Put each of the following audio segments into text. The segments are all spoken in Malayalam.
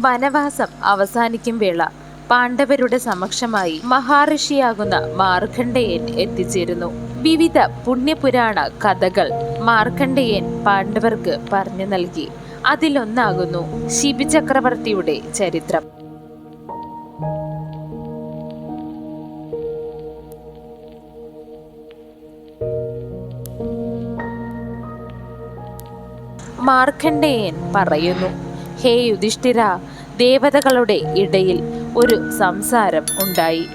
വനവാസം അവസാനിക്കും വേള. പാണ്ഡവരുടെ സമക്ഷമായി മഹാഋഷിയാകുന്ന മാർക്കണ്ഡേയൻ എത്തിച്ചേരുന്നു. വിവിധ പുണ്യപുരാണ കഥകൾ മാർക്കണ്ഡേയൻ പാണ്ഡവർക്ക് പറഞ്ഞു നൽകി. അതിലൊന്നാകുന്നു ശിബി ചക്രവർത്തിയുടെ ചരിത്രം. മാർക്കണ്ഡേയൻ പറയുന്നു ഹേ യുധിഷ്ഠിര ദേവതകളുടെ ഇടയിൽ ഒരു സംസാരം ഉണ്ടായി.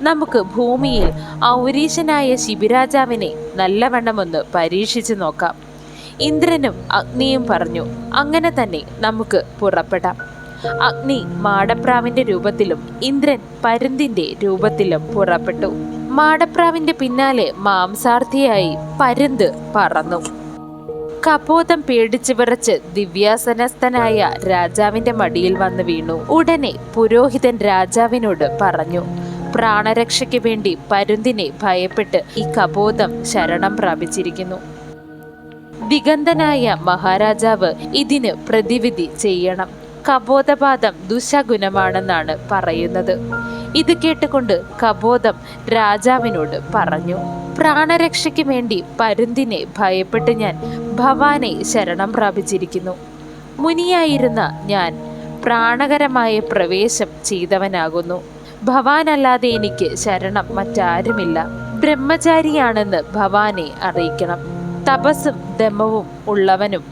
നമുക്ക് ഭൂമിയിൽ ഔരീശനായ ശിബിരാജാവിനെ നല്ലവണ്ണമൊന്ന് പരീക്ഷിച്ചു നോക്കാം. ഇന്ദ്രനും അഗ്നിയും പറഞ്ഞു അങ്ങനെ തന്നെ നമുക്ക് പുറപ്പെടാം. അഗ്നി മാടപ്രാവിന്റെ രൂപത്തിലും ഇന്ദ്രൻ പരുന്തിന്റെ രൂപത്തിലും പുറപ്പെട്ടു. മാടപ്രാവിന്റെ പിന്നാലെ മാംസാർത്ഥിയായി പരുന്ത് പറന്നു. കപോതം പേടിച്ചു വിറച്ച് ദിവ്യാസനസ്ഥനായ രാജാവിന്റെ മടിയിൽ വന്ന് വീണു. ഉടനെ പുരോഹിതൻ രാജാവിനോട് പറഞ്ഞു പ്രാണരക്ഷയ്ക്ക് വേണ്ടി പരുന്തിനെ ഭയപ്പെട്ട് ഈ കപോതം ശരണം പ്രാപിച്ചിരിക്കുന്നു. ദിഗന്ധനായ മഹാരാജാവ് ഇതിന് പ്രതിവിധി ചെയ്യണം. കബോധപാദം ദുശഗുണമാണെന്നാണ് പറയുന്നത്. ഇത് കേട്ടുകൊണ്ട് കബോധം രാജാവിനോട് പറഞ്ഞു പ്രാണരക്ഷയ്ക്ക് വേണ്ടി പരുന്തിനെ ഭയപ്പെട്ട് ഞാൻ ഭവാനെ ശരണം പ്രാപിച്ചിരിക്കുന്നു. മുനിയായിരുന്ന ഞാൻ പ്രാണകരമായ പ്രവേശം ചെയ്തവനാകുന്നു. ഭവാനല്ലാതെ എനിക്ക് ശരണം മറ്റാരുമില്ല. ബ്രഹ്മചാരിയാണെന്ന് ഭവാനെ അറിയിക്കണം. തപസ്സും ദമവും ഉള്ളവനും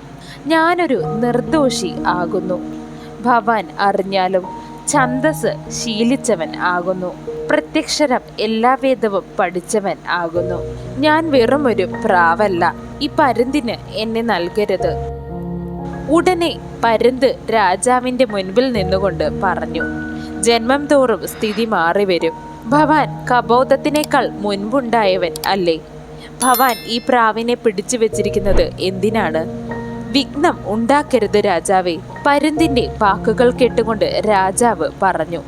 ഞാനൊരു നിർദോഷി ആകുന്നു. ഭവാൻ അറിഞ്ഞാലും ഛന്ദസ് ശീലിച്ചവൻ ആകുന്നു. പ്രത്യക്ഷരം എല്ലാ വേദവും പഠിച്ചവൻ ആകുന്നു. ഞാൻ വെറുമൊരു പ്രാവല്ല. ഈ പരുന്തിന് എന്നെ നൽകരുത്. ഉടനെ പരുന്ത് രാജാവിന്റെ മുൻപിൽ നിന്നുകൊണ്ട് പറഞ്ഞു ജന്മം തോറും സ്ഥിതി മാറി വരും. ഭവാൻ കബോധത്തിനേക്കാൾ മുൻപുണ്ടായവൻ അല്ലേ? ഭവാൻ ഈ പ്രാവിനെ പിടിച്ചു വെച്ചിരിക്കുന്നത് എന്തിനാണ്? വിഘ്നം ഉണ്ടാക്കരുത് രാജാവേ. പരുന്തിന്റെ വാക്കുകൾ കേട്ടുകൊണ്ട് രാജാവ് പറഞ്ഞു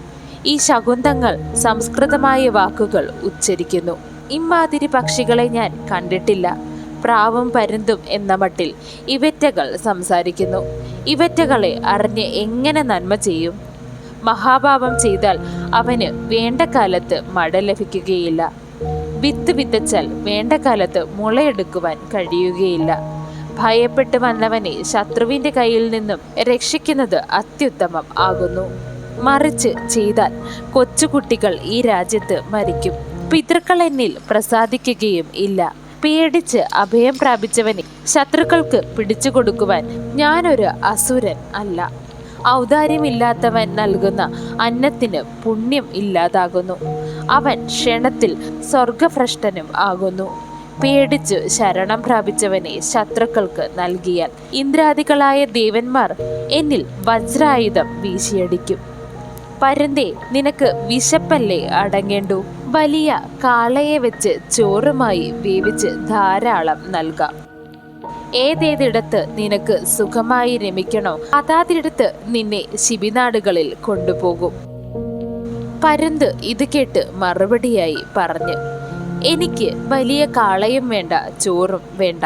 ഈ ശകുന്തങ്ങൾ സംസ്കൃതമായ വാക്കുകൾ ഉച്ചരിക്കുന്നു. ഇമ്മാതിരി പക്ഷികളെ ഞാൻ കണ്ടിട്ടില്ല. പ്രാവും പരുന്തും എന്ന മട്ടിൽ ഇവറ്റകൾ സംസാരിക്കുന്നു. ഇവറ്റകളെ അറിഞ്ഞ് എങ്ങനെ നന്മ ചെയ്യും? മഹാഭാവം ചെയ്താൽ അവന് വേണ്ട കാലത്ത് മഴ ലഭിക്കുകയില്ല. വിത്ത് വിതച്ചാൽ വേണ്ട കാലത്ത് മുളയെടുക്കുവാൻ കഴിയുകയില്ല. ഭയപ്പെട്ട് വന്നവനെ ശത്രുവിന്റെ കയ്യിൽ നിന്നും രക്ഷിക്കുന്നത് അത്യുത്തമം ആകുന്നു. മറിച്ച് ചെയ്താൽ കൊച്ചുകുട്ടികൾ ഈ രാജ്യത്ത് മരിക്കും. പിതൃക്കൾ എന്നിൽ പ്രസാദിക്കുകയും ഇല്ല. പേടിച്ച് അഭയം പ്രാപിച്ചവനെ ശത്രുക്കൾക്ക് പിടിച്ചു കൊടുക്കുവാൻ ഞാനൊരു അസുരൻ അല്ല. ഔദാര്യമില്ലാത്തവൻ നൽകുന്ന അന്നത്തിന് പുണ്യം ഇല്ലാതാകുന്നു. അവൻ ക്ഷണത്തിൽ സ്വർഗഭ്രഷ്ടനും ആകുന്നു. പേടിച്ചു ശരണം പ്രാപിച്ചവനെ ശത്രുക്കൾക്ക് നൽകിയാൽ ഇന്ദ്രാദികളായ ദേവന്മാർ എന്നിൽ വജ്രായുധം വീശിയടിക്കും. പരന്തേ നിനക്ക് വിശപ്പല്ലേ അടങ്ങേണ്ടു? വലിയ കാളയെ വെച്ച് ചോറുമായി വേവിച്ച് ധാരാളം നൽകാം. ഏതേതിടത്ത് നിനക്ക് സുഖമായി രമിക്കണോ അതാതിടത്ത് നിന്നെ ശിബിനാടുകളിൽ കൊണ്ടുപോകും. പരന്ത് ഇത് കേട്ട് മറുപടിയായി പറഞ്ഞു. എനിക്ക് വലിയ കാളയും വേണ്ട ചോറും വേണ്ട.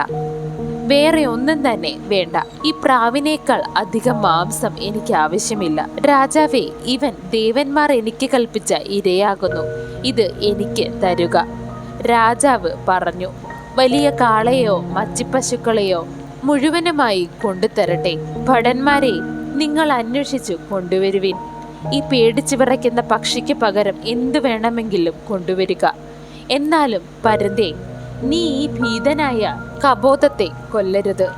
വേറെ ഒന്നും തന്നെ വേണ്ട. ഈ പ്രാവിനേക്കാൾ അധികം മാംസം എനിക്ക് ആവശ്യമില്ല. രാജാവേ ഇവൻ ദേവന്മാർ എനിക്ക് കൽപ്പിച്ച ഇരയാകുന്നു. ഇത് എനിക്ക് തരുക. രാജാവ് പറഞ്ഞു വലിയ കാളയോ മച്ചിപ്പശുക്കളെയോ മുഴുവനുമായി കൊണ്ടുതരട്ടെ. ഭടന്മാരെ നിങ്ങൾ അന്വേഷിച്ചു കൊണ്ടുവരുവിൻ. ഈ പേടിച്ചു വിറയ്ക്കുന്ന പക്ഷിക്ക് പകരം എന്തു വേണമെങ്കിലും കൊണ്ടുവരിക. എന്നാലും പരന്തേ നീ ഈ ഭീതനായ കബോധത്തെ കൊല്ലരുത്.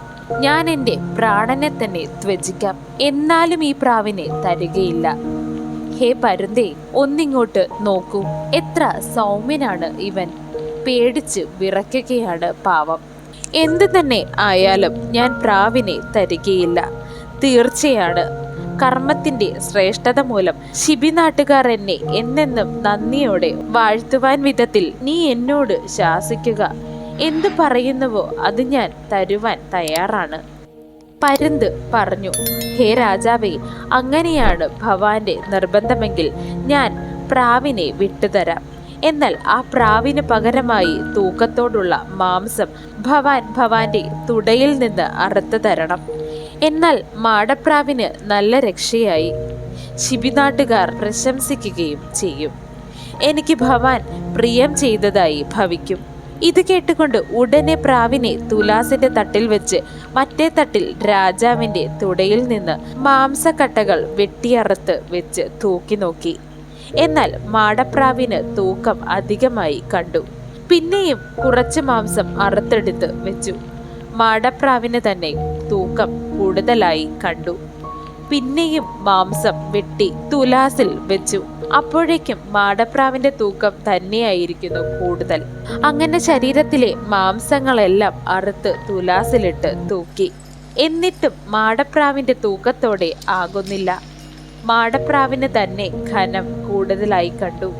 ഞാൻ എന്റെ പ്രാണനെ തന്നെ ത്വജിക്കാം എന്നാലും ഈ പ്രാവിനെ തരികയില്ല. ഹേ പരുന്തേ ഒന്നിങ്ങോട്ട് നോക്കൂ. എത്ര സൗമ്യനാണ് ഇവൻ. പേടിച്ച് വിറയ്ക്കുകയാണ് പാവം. എന്തു തന്നെ ആയാലും ഞാൻ പ്രാവിനെ തരികയില്ല. തീർച്ചയാണ് കർമ്മത്തിന്റെ ശ്രേഷ്ഠത മൂലം ശിബി നാട്ടുകാർ എന്നെ എന്നെന്നും നന്ദിയോടെ വാഴ്ത്തുവാൻ വിധത്തിൽ നീ എന്നോട് ശാസിക്കുക. എന്തു പറയുന്നുവോ അത് ഞാൻ തരുവാൻ തയ്യാറാണ്. പരുന്ത് പറഞ്ഞു ഹേ രാജാവേ അങ്ങനെയാണ് ഭവാന്റെ നിർബന്ധമെങ്കിൽ ഞാൻ പ്രാവിനെ വിട്ടുതരാം. എന്നാൽ ആ പ്രാവിന് പകരമായി തൂക്കത്തോടുള്ള മാംസം ഭവാൻ ഭവാന്റെ തുടയിൽ നിന്ന് അറുത്തു തരണം. എന്നാൽ മാടപ്രാവിന് നല്ല രക്ഷയായി. ശിബിനാട്ടുകാർ പ്രശംസിക്കുകയും ചെയ്യും. എനിക്ക് ഭവാൻ പ്രിയം ചെയ്തതായി ഭവിക്കും. ഇത് കേട്ടുകൊണ്ട് ഉടനെ പ്രാവിനെ തുലാസിന്റെ തട്ടിൽ വെച്ച് മറ്റേ തട്ടിൽ രാജാവിന്റെ തുടയിൽ നിന്ന് മാംസക്കട്ടകൾ വെട്ടിയറുത്ത് വെച്ച് തൂക്കി നോക്കി. എന്നാൽ മാടപ്രാവിന് തൂക്കം അധികമായി കണ്ടു. പിന്നെയും കുറച്ച് മാംസം അറുത്തെടുത്ത് വെച്ചു. മാടപ്രാവിന് തന്നെ തൂക്കം കൂടുതലായി കണ്ടു. പിന്നെയും മാംസം വെട്ടി തുലാസിൽ വെച്ചു. അപ്പോഴേക്കും മാടപ്രാവിന്റെ തൂക്കം തന്നെയായിരിക്കുന്നു കൂടുതൽ. അങ്ങനെ ശരീരത്തിലെ മാംസങ്ങളെല്ലാം അറുത്ത് തുലാസിലിട്ട് തൂക്കി. എന്നിട്ടും മാടപ്രാവിന്റെ തൂക്കത്തോടെ ആകുന്നില്ല. മാടപ്രാവിന് തന്നെ ഖനം കൂടുതലായി കണ്ടു.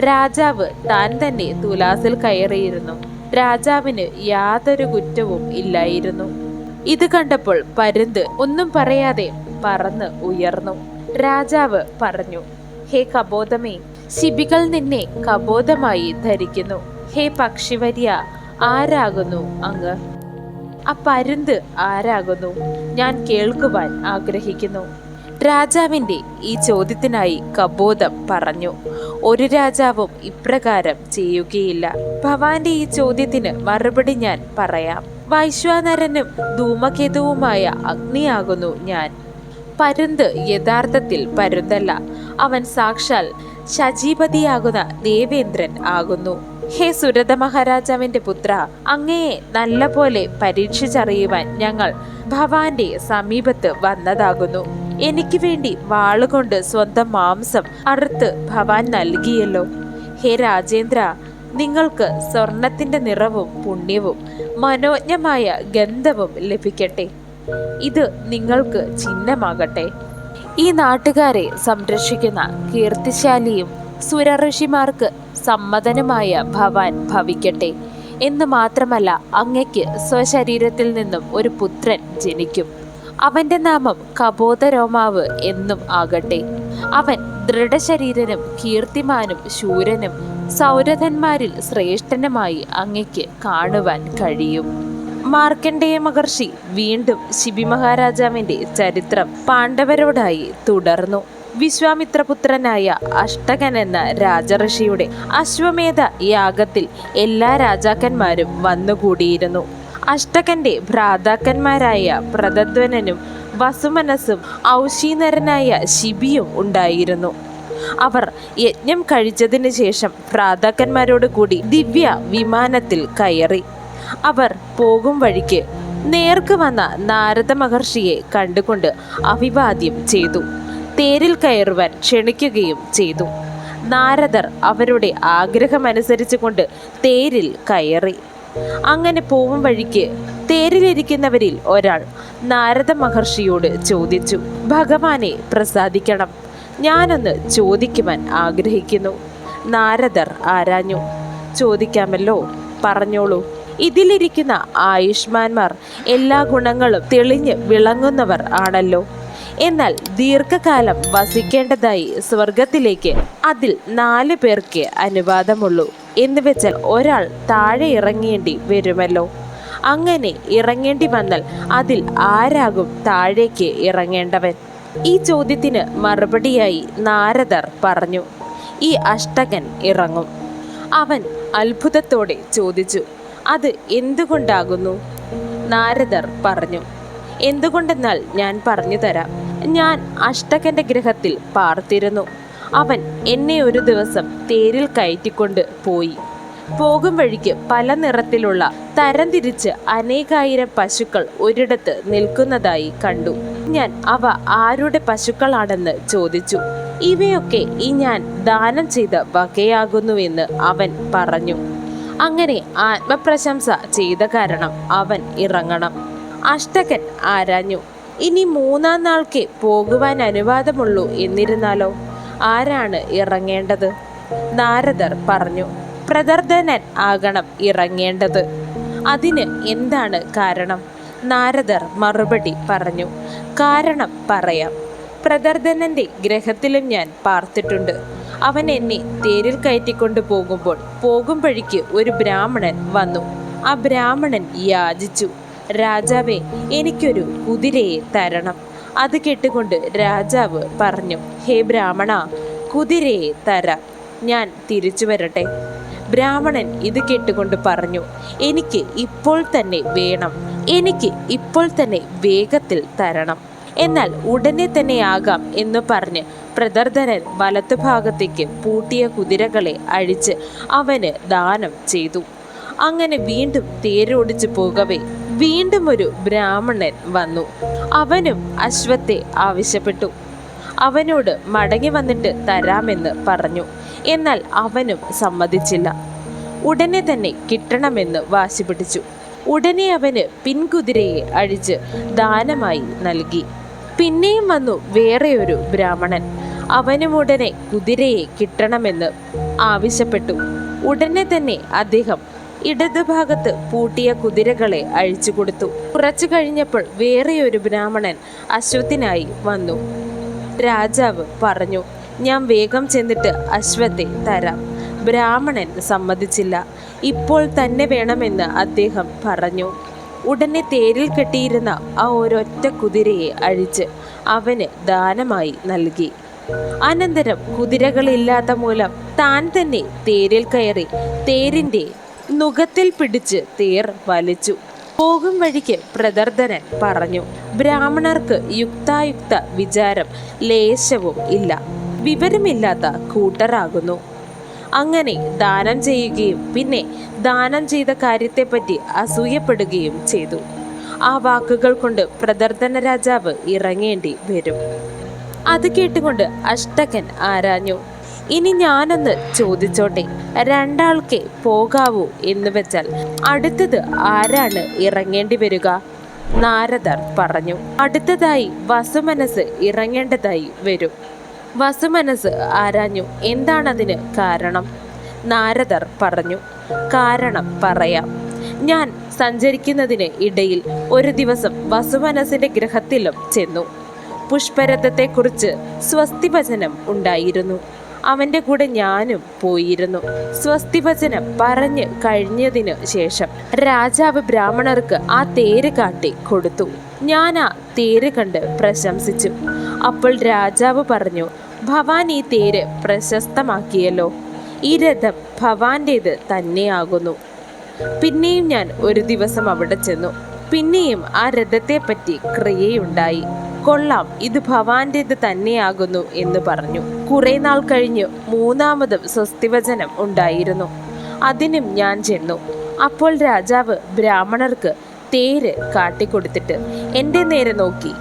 രാജാവ് താൻ തന്നെ തുലാസിൽ കയറിയിരുന്നു. രാജാവിന് യാതൊരു കുറ്റവും ഇല്ലായിരുന്നു. ഇത് കണ്ടപ്പോൾ പരുന്ത് ഒന്നും പറയാതെ പറന്ന് ഉയർന്നു. രാജാവ് പറഞ്ഞു ഹേ കബോധമേ ശിബികൾ നിന്നെ കബോധമായി ധരിക്കുന്നു. ഹേ പക്ഷിവര്യ ആരാകുന്നു അങ്ങ്? ആ പരുന്ത് ആരാകുന്നു? ഞാൻ കേൾക്കുവാൻ ആഗ്രഹിക്കുന്നു. രാജാവിന്റെ ഈ ചോദ്യത്തിനായി കബോധം പറഞ്ഞു. ഒരു രാജാവും ഇപ്രകാരം ചെയ്യുകയില്ല. ഭവാന്റെ ഈ ചോദ്യത്തിന് മറുപടി ഞാൻ പറയാം. വൈശ്വാനരനും ധൂമകേതുവുമായ അഗ്നിയാകുന്നു ഞാൻ. പരുന്ത് യഥാർത്ഥത്തിൽ പരുന്തല്ല. അവൻ സാക്ഷാൽ ശജീപതിയാകുന്ന ദേവേന്ദ്രൻ ആകുന്നു. ഹേ സുരത മഹാരാജാവിന്റെ പുത്ര അങ്ങയെ നല്ലപോലെ പരീക്ഷിച്ചറിയുവാൻ ഞങ്ങൾ ഭവാന്റെ സമീപത്ത് വന്നതാകുന്നു. എനിക്ക് വേണ്ടി വാളുകൊണ്ട് സ്വന്തം മാംസം അറുത്ത് ഭവാൻ നൽകിയല്ലോ. ഹേ രാജേന്ദ്ര നിങ്ങൾക്ക് സ്വർണത്തിന്റെ നിറവും പുണ്യവും മനോജ്ഞമായ ഗന്ധവും ലഭിക്കട്ടെ. ഇത് നിങ്ങൾക്ക് ചിഹ്നമാകട്ടെ. ഈ നാട്ടുകാരെ സംരക്ഷിക്കുന്ന കീർത്തിശാലിയും സുരഋഷിമാർക്ക് സമ്മതനുമായ ഭവാൻ ഭവിക്കട്ടെ. എന്ന് മാത്രമല്ല അങ്ങയ്ക്ക് സ്വശരീരത്തിൽ നിന്നും ഒരു പുത്രൻ ജനിക്കും. അവന്റെ നാമം കബോധരോമാവ് എന്നും ആകട്ടെ. അവൻ ദൃഢശരീരനും കീർത്തിമാനും ശൂരനും സൗരഥന്മാരിൽ ശ്രേഷ്ഠനുമായി അങ്ങയ്ക്ക് കാണുവാൻ കഴിയും. മാർക്കണ്ഡേയ മഹർഷി വീണ്ടും ശിബി മഹാരാജാവിന്റെ ചരിത്രം പാണ്ഡവരോടായി തുടർന്നു. വിശ്വാമിത്രപുത്രനായ അഷ്ടകൻ എന്ന രാജഋഷിയുടെ അശ്വമേധ യാഗത്തിൽ എല്ലാ രാജാക്കന്മാരും വന്നുകൂടിയിരുന്നു. അഷ്ടകന്റെ ഭ്രാതാക്കന്മാരായ പ്രതധ്വനനും വസുമനസും ഔഷീനരനായ ശിബിയും ഉണ്ടായിരുന്നു. അവർ യജ്ഞം കഴിച്ചതിന് ശേഷം ഭ്രാതാക്കന്മാരോട് കൂടി ദിവ്യ വിമാനത്തിൽ കയറി. അവർ പോകും വഴിക്ക് നേർക്ക് വന്ന നാരദ മഹർഷിയെ കണ്ടുകൊണ്ട് അഭിവാദ്യം ചെയ്തു. തേരിൽ കയറുവാൻ ക്ഷണിക്കുകയും ചെയ്തു. നാരദർ അവരുടെ ആഗ്രഹമനുസരിച്ച് കൊണ്ട് തേരിൽ കയറി. അങ്ങനെ പോവും വഴിക്ക് തേരിലിരിക്കുന്നവരിൽ ഒരാൾ നാരദ മഹർഷിയോട് ചോദിച്ചു ഭഗവാനെ പ്രസാദിക്കണം. ഞാനൊന്ന് ചോദിക്കുവാൻ ആഗ്രഹിക്കുന്നു. നാരദർ ആരാഞ്ഞു ചോദിക്കാമല്ലോ പറഞ്ഞോളൂ. ഇതിലിരിക്കുന്ന ആയുഷ്മാന്മാർ എല്ലാ ഗുണങ്ങളും തെളിഞ്ഞ് വിളങ്ങുന്നവർ ആണല്ലോ. എന്നാൽ ദീർഘകാലം വസിക്കേണ്ടതായി സ്വർഗത്തിലേക്ക് അതിൽ നാല് പേർക്ക് അനുവാദമുള്ളൂ. എന്ന് വെച്ചാൽ ഒരാൾ താഴെ ഇറങ്ങേണ്ടി വരുമല്ലോ. അങ്ങനെ ഇറങ്ങേണ്ടി വന്നാൽ അതിൽ ആരാകും താഴേക്ക് ഇറങ്ങേണ്ടവൻ? ഈ ചോദ്യത്തിന് മറുപടിയായി നാരദർ പറഞ്ഞു ഈ അഷ്ടകൻ ഇറങ്ങും. അവൻ അത്ഭുതത്തോടെ ചോദിച്ചു അത് എന്തുകൊണ്ടാകുന്നു? നാരദർ പറഞ്ഞു എന്തുകൊണ്ടെന്നാൽ ഞാൻ പറഞ്ഞു തരാം. ഞാൻ അഷ്ടകന്റെ ഗ്രഹത്തിൽ പാർത്തിരുന്നു. അവൻ എന്നെ ഒരു ദിവസം തേരിൽ കയറ്റിക്കൊണ്ട് പോയി. പോകും വഴിക്ക് പല നിറത്തിലുള്ള തരംതിരിച്ച് അനേകായിരം പശുക്കൾ ഒരിടത്ത് നിൽക്കുന്നതായി കണ്ടു. ഞാൻ അവ ആരുടെ പശുക്കളാണെന്ന് ചോദിച്ചു. ഇവയൊക്കെ ഈ ഞാൻ ദാനം ചെയ്ത വകയാകുന്നുവെന്ന് അവൻ പറഞ്ഞു. അങ്ങനെ ആത്മപ്രശംസ ചെയ്ത കാരണം അവൻ ഇറങ്ങണം. അഷ്ടകൻ ആരാഞ്ഞു ഇനി മൂന്നാം നാൾക്കേ പോകുവാൻ അനുവാദമുള്ളൂ എന്നിരുന്നാലോ? ആരാണ് ഇറങ്ങേണ്ടത്? നാരദർ പറഞ്ഞു പ്രദർദനൻ ആകണം ഇറങ്ങേണ്ടത്. അതിന് എന്താണ് കാരണം? നാരദർ മറുപടി പറഞ്ഞു കാരണം പറയാം. പ്രദർദനന്റെ ഗ്രഹത്തിലും ഞാൻ പാർത്തിട്ടുണ്ട്. അവൻ എന്നെ തേരിൽ കയറ്റിക്കൊണ്ടു പോകുമ്പോൾ പോകും വഴിക്ക് ഒരു ബ്രാഹ്മണൻ വന്നു. ആ ബ്രാഹ്മണൻ യാചിച്ചു രാജാവേ എനിക്കൊരു കുതിരയെ തരണം. അത് കേട്ടുകൊണ്ട് രാജാവ് പറഞ്ഞു ഹേ ബ്രാഹ്മണ കുതിരയെ തര. ഞാൻ തിരിച്ചു വരട്ടെ. ബ്രാഹ്മണൻ ഇത് കേട്ടുകൊണ്ട് പറഞ്ഞു എനിക്ക് ഇപ്പോൾ തന്നെ വേണം. എനിക്ക് ഇപ്പോൾ തന്നെ വേഗത്തിൽ തരണം. എന്നാൽ ഉടനെ തന്നെ ആകാം എന്ന് പറഞ്ഞ് പ്രദർധനൻ വലത്തുഭാഗത്തേക്ക് പൂട്ടിയ കുതിരകളെ അഴിച്ച് അവന് ദാനം ചെയ്തു. അങ്ങനെ വീണ്ടും തേരോടിച്ചു പോകവേ വീണ്ടും ഒരു ബ്രാഹ്മണൻ വന്നു. അവനും അശ്വത്തെ ആവശ്യപ്പെട്ടു. അവനോട് മടങ്ങി വന്നിട്ട് തരാമെന്ന് പറഞ്ഞു. എന്നാൽ അവനും സമ്മതിച്ചില്ല. ഉടനെ തന്നെ കിട്ടണമെന്ന് വാശി പിടിച്ചു. ഉടനെ അവന് പിൻകുതിരയെ അഴിച്ച് ദാനമായി നൽകി. പിന്നെയും വന്നു വേറെ ഒരു ബ്രാഹ്മണൻ. അവനും ഉടനെ കുതിരയെ കിട്ടണമെന്ന് ആവശ്യപ്പെട്ടു. ഉടനെ തന്നെ അദ്ദേഹം ഇടതുഭാഗത്ത് പൂട്ടിയ കുതിരകളെ അഴിച്ചു കൊടുത്തു. കുറച്ചു കഴിഞ്ഞപ്പോൾ വേറെ ഒരു ബ്രാഹ്മണൻ അശ്വത്തിനായി വന്നു. രാജാവ് പറഞ്ഞു ഞാൻ വേഗം ചെന്നിട്ട് അശ്വത്തെ തരാം. ബ്രാഹ്മണൻ സമ്മതിച്ചില്ല. ഇപ്പോൾ തന്നെ വേണമെന്ന് അദ്ദേഹം പറഞ്ഞു. ഉടനെ തേരിൽ കെട്ടിയിരുന്ന ആ ഒരൊറ്റ കുതിരയെ അഴിച്ച് അവന് ദാനമായി നൽകി. അനന്തരം കുതിരകളില്ലാത്ത മൂലം താൻ തന്നെ തേരിൽ കയറി തേരിന്റെ നുഖത്തിൽ പിടിച്ച് തേർ വലിച്ചു. പോകും വഴിക്ക് പ്രദർധനൻ പറഞ്ഞു ബ്രാഹ്മണർക്ക് യുക്തായുക്ത വിചാരം ലേശവും ഇല്ല. വിവരമില്ലാത്ത കൂട്ടരാകുന്നു. അങ്ങനെ ദാനം ചെയ്യുകയും പിന്നെ ദാനം ചെയ്ത കാര്യത്തെപ്പറ്റി അസൂയപ്പെടുകയും ചെയ്തു. ആ വാക്കുകൾ കൊണ്ട് പ്രദർധന രാജാവ് ഇറങ്ങേണ്ടി വരും. അത് കേട്ടുകൊണ്ട് അഷ്ടകൻ ആരാഞ്ഞു. ഇനി ഞാനൊന്ന് ചോദിച്ചോട്ടെ. രണ്ടാൾക്കേ പോകാവൂ എന്ന് വെച്ചാൽ അടുത്തത് ആരാണ് ഇറങ്ങേണ്ടി വരിക? നാരദർ പറഞ്ഞു. അടുത്തതായി വസുമനസ് ഇറങ്ങേണ്ടതായി വരും. വസുമനസ് ആരാഞ്ഞു? എന്താണതിന് കാരണം? നാരദർ പറഞ്ഞു. കാരണം പറയാം. ഞാൻ സഞ്ചരിക്കുന്നതിന് ഇടയിൽ ഒരു ദിവസം വസുമനസിന്റെ ഗ്രഹത്തിലും ചെന്നു. പുഷ്പരഥത്തെക്കുറിച്ച് സ്വസ്തിവചനം ഉണ്ടായിരുന്നു. അവന്റെ കൂടെ ഞാനും പോയിരുന്നു. സ്വസ്തിവചനം പറഞ്ഞ് കഴിഞ്ഞതിനു ശേഷം രാജാവ് ബ്രാഹ്മണർക്ക് ആ തേര് കാട്ടി കൊടുത്തു. ഞാൻ ആ തേര് കണ്ട് പ്രശംസിച്ചു. അപ്പോൾ രാജാവ് പറഞ്ഞു ഭവാൻ ഈ തേര് പ്രശസ്തമാക്കിയല്ലോ. ഈ രഥം ഭവാന്റേത് തന്നെയാകുന്നു. പിന്നെയും ഞാൻ ഒരു ദിവസം അവിടെ ചെന്നു. പിന്നെയും ആ രഥത്തെപ്പറ്റി ക്രിയയുണ്ടായി. കൊള്ളാം ഇത് ഭവാന്റേത് തന്നെയാകുന്നു എന്ന് പറഞ്ഞു. കുറെ നാൾ കഴിഞ്ഞ് മൂന്നാമതും സ്വസ്തിവചനം ഉണ്ടായിരുന്നു. അതിനും ഞാൻ ചെന്നു. അപ്പോൾ രാജാവ് ബ്രാഹ്മണർക്ക് തേര് കാട്ടിക്കൊടുത്തിട്ട് എന്റെ നേരെ നോക്കി.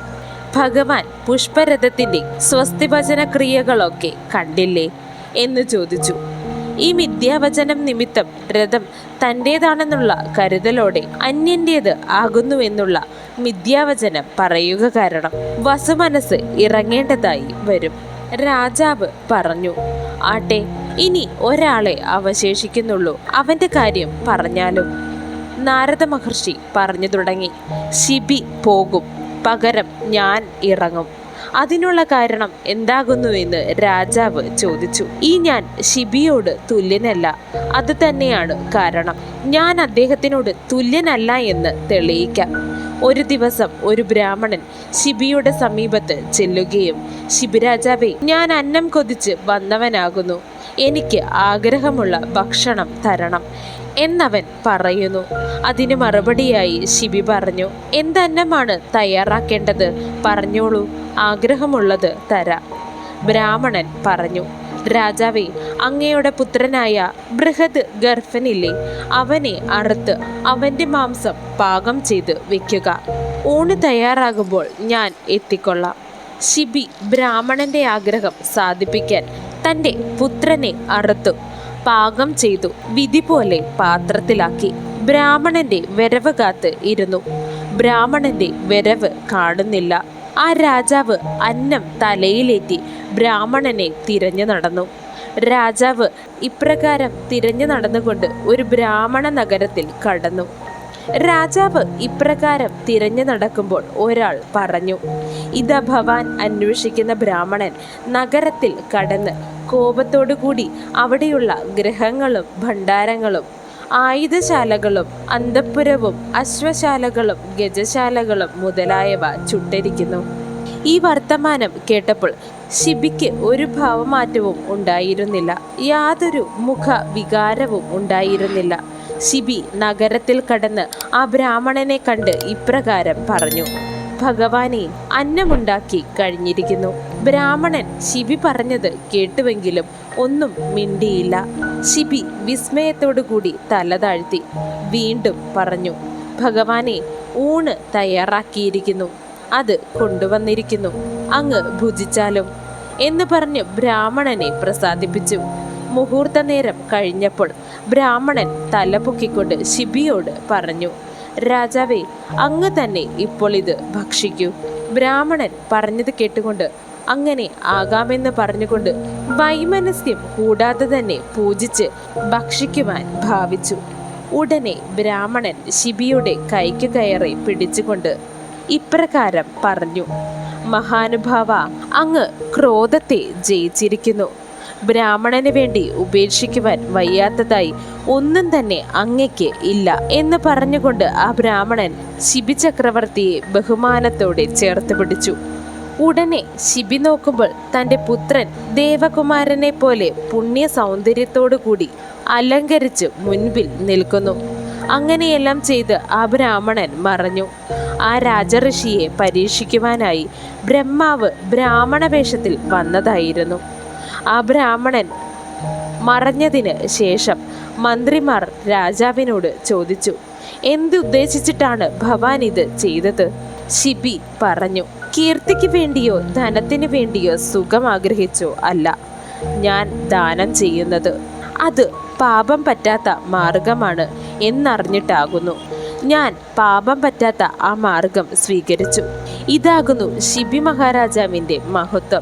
ഭഗവാൻ പുഷ്പരഥത്തിന്റെ സ്വസ്തിവചന ക്രിയകളൊക്കെ കണ്ടില്ലേ? എന്ന് ചോദിച്ചു. ഈ മിഥ്യാവചനം നിമിത്തം രഥം തന്റേതാണെന്നുള്ള കരുതലോടെ അന്യന്റേത് ആകുന്നുവെന്നുള്ള മിഥ്യാവചനം പറയുക കാരണം വസുമനസ് ഇറങ്ങേണ്ടതായി വരും. രാജാവ് പറഞ്ഞു ആട്ടെ ഇനി ഒരാളെ അവശേഷിക്കുന്നുള്ളൂ. അവന്റെ കാര്യം പറഞ്ഞാലും. നാരദ മഹർഷി പറഞ്ഞു തുടങ്ങി ശിബി പോകും. പകരം ഞാൻ ഇറങ്ങും. അതിനുള്ള കാരണം എന്താകുന്നുവെന്ന് രാജാവ് ചോദിച്ചു. ഈ ഞാൻ ഷിബിയോട് തുല്യനല്ല. അത് തന്നെയാണ് കാരണം. ഞാൻ അദ്ദേഹത്തിനോട് തുല്യനല്ല എന്ന് തെളിയിക്കാം. ഒരു ദിവസം ഒരു ബ്രാഹ്മണൻ ശിബിയുടെ സമീപത്ത് ചെല്ലുകയും ശിബിരാജാവെ ഞാൻ അന്നം കൊതിച്ച് വന്നവനാകുന്നു. എനിക്ക് ആഗ്രഹമുള്ള ഭക്ഷണം തരണം. എന്നവൻ പറയുന്നു. അതിന് മറുപടിയായി ശിബി പറഞ്ഞു എന്തന്നമാണ് തയ്യാറാക്കേണ്ടത്? പറഞ്ഞോളൂ. ആഗ്രഹമുള്ളത് തരാം. ബ്രാഹ്മണൻ പറഞ്ഞു രാജാവേ അങ്ങയുടെ പുത്രനായ ബൃഹത് ഗർഭനില്ലേ അവനെ അറുത്ത് അവന്റെ മാംസം പാകം ചെയ്ത് വെക്കുക. ഊണ് തയ്യാറാകുമ്പോൾ ഞാൻ എത്തിക്കൊള്ളാം. ശിബി ബ്രാഹ്മണന്റെ ആഗ്രഹം സാധിപ്പിക്കാൻ തന്റെ പുത്രനെ അറുത്തു. പാകം ചെയ്തു വിധി പോലെ പാത്രത്തിലാക്കി. ബ്രാഹ്മണന്റെ വരവ് കാത്ത് ഇരുന്നു. ബ്രാഹ്മണന്റെ വരവ് കാണുന്നില്ല. ആ രാജാവ് അന്നം തലയിലേറ്റി ബ്രാഹ്മണനെ തിരഞ്ഞു നടന്നു. രാജാവ് ഇപ്രകാരം തിരഞ്ഞു നടന്നുകൊണ്ട് ഒരു ബ്രാഹ്മണ നഗരത്തിൽ കടന്നു. രാജാവ് ഇപ്രകാരം തിരഞ്ഞു നടക്കുമ്പോൾ ഒരാൾ പറഞ്ഞു ഇതാ ഭവാൻ അന്വേഷിക്കുന്ന ബ്രാഹ്മണൻ നഗരത്തിൽ കടന്ന് കോപത്തോടു കൂടി അവിടെയുള്ള ഗ്രഹങ്ങളും ഭണ്ഡാരങ്ങളും ആയുധശാലകളും അന്തപ്പുരവും അശ്വശാലകളും ഗജശാലകളും മുതലായവ ചുട്ടരിക്കുന്നു. ഈ വർത്തമാനം കേട്ടപ്പോൾ ശിബിക്ക് ഒരു ഭാവമാറ്റവും ഉണ്ടായിരുന്നില്ല യാതൊരു മുഖ വികാരവും ഉണ്ടായിരുന്നില്ല. ശിബി നഗരത്തിൽ കടന്ന് ആ ബ്രാഹ്മണനെ കണ്ട് ഇപ്രകാരം പറഞ്ഞു. ഭഗവാനെ അന്നമുണ്ടാക്കി കഴിഞ്ഞിരിക്കുന്നു. ബ്രാഹ്മണൻ ശിബി പറഞ്ഞത് കേട്ടുവെങ്കിലും ഒന്നും മിണ്ടിയില്ല ശിബി വിസ്മയത്തോടുകൂടി തല താഴ്ത്തി വീണ്ടും പറഞ്ഞു. ഭഗവാനെ ഊണ് തയ്യാറാക്കിയിരിക്കുന്നു. അത് കൊണ്ടുവന്നിരിക്കുന്നു. അങ്ങ് ഭുജിച്ചാലും എന്ന് പറഞ്ഞ് ബ്രാഹ്മണനെ പ്രസാദിപ്പിച്ചു. മുഹൂർത്ത നേരം കഴിഞ്ഞപ്പോൾ ബ്രാഹ്മണൻ തല പൊക്കിക്കൊണ്ട് ശിബിയോട് പറഞ്ഞു രാജാവേ അങ്ങ് തന്നെ ഇപ്പോൾ ഇത് ഭക്ഷിക്കൂ. ബ്രാഹ്മണൻ പറഞ്ഞത് കേട്ടുകൊണ്ട് അങ്ങനെ ആകാമെന്ന് പറഞ്ഞുകൊണ്ട് വൈമനസ്യം കൂടാതെ തന്നെ പൂജിച്ച് ഭക്ഷിക്കുവാൻ ഭാവിച്ചു. ഉടനെ ബ്രാഹ്മണൻ ശിബിയുടെ കൈക്ക് കയറി പിടിച്ചുകൊണ്ട് ഇപ്രകാരം പറഞ്ഞു മഹാനുഭാവ അങ്ങ് ക്രോധത്തെ ജയിച്ചിരിക്കുന്നു. ബ്രാഹ്മണന് വേണ്ടി ഉപേക്ഷിക്കുവാൻ വയ്യാത്തതായി ഒന്നും തന്നെ അങ്ങയ്ക്ക് ഇല്ല എന്ന് പറഞ്ഞുകൊണ്ട് ആ ബ്രാഹ്മണൻ ശിബി ചക്രവർത്തിയെ ബഹുമാനത്തോടെ ചേർത്ത് പിടിച്ചു. ഉടനെ ശിബി നോക്കുമ്പോൾ തന്റെ പുത്രൻ ദേവകുമാരനെ പോലെ പുണ്യ സൗന്ദര്യത്തോടു കൂടി അലങ്കരിച്ച് മുൻപിൽ നിൽക്കുന്നു. അങ്ങനെയെല്ലാം ചെയ്ത് ആ ബ്രാഹ്മണൻ മറഞ്ഞു. ആ രാജഋഷിയെ പരീക്ഷിക്കുവാനായി ബ്രഹ്മാവ് ബ്രാഹ്മണ വേഷത്തിൽ വന്നതായിരുന്നു. ആ ബ്രാഹ്മണൻ മറഞ്ഞതിന് ശേഷം മന്ത്രിമാർ രാജാവിനോട് ചോദിച്ചു എന്തുദ്ദേശിച്ചിട്ടാണ് ഭവാൻ ഇത് ചെയ്തത്? ശിബി പറഞ്ഞു കീർത്തിക്ക് വേണ്ടിയോ ധനത്തിന് വേണ്ടിയോ സുഖം ആഗ്രഹിച്ചോ അല്ല ഞാൻ ദാനം ചെയ്യുന്നത്. അത് പാപം പറ്റാത്ത മാർഗമാണ് എന്നറിഞ്ഞിട്ടാകുന്നു. ഞാൻ പാപം പറ്റാത്ത ആ മാർഗം സ്വീകരിച്ചു. ഇതാകുന്നു ശിബി മഹാരാജാവിന്റെ മഹത്വം.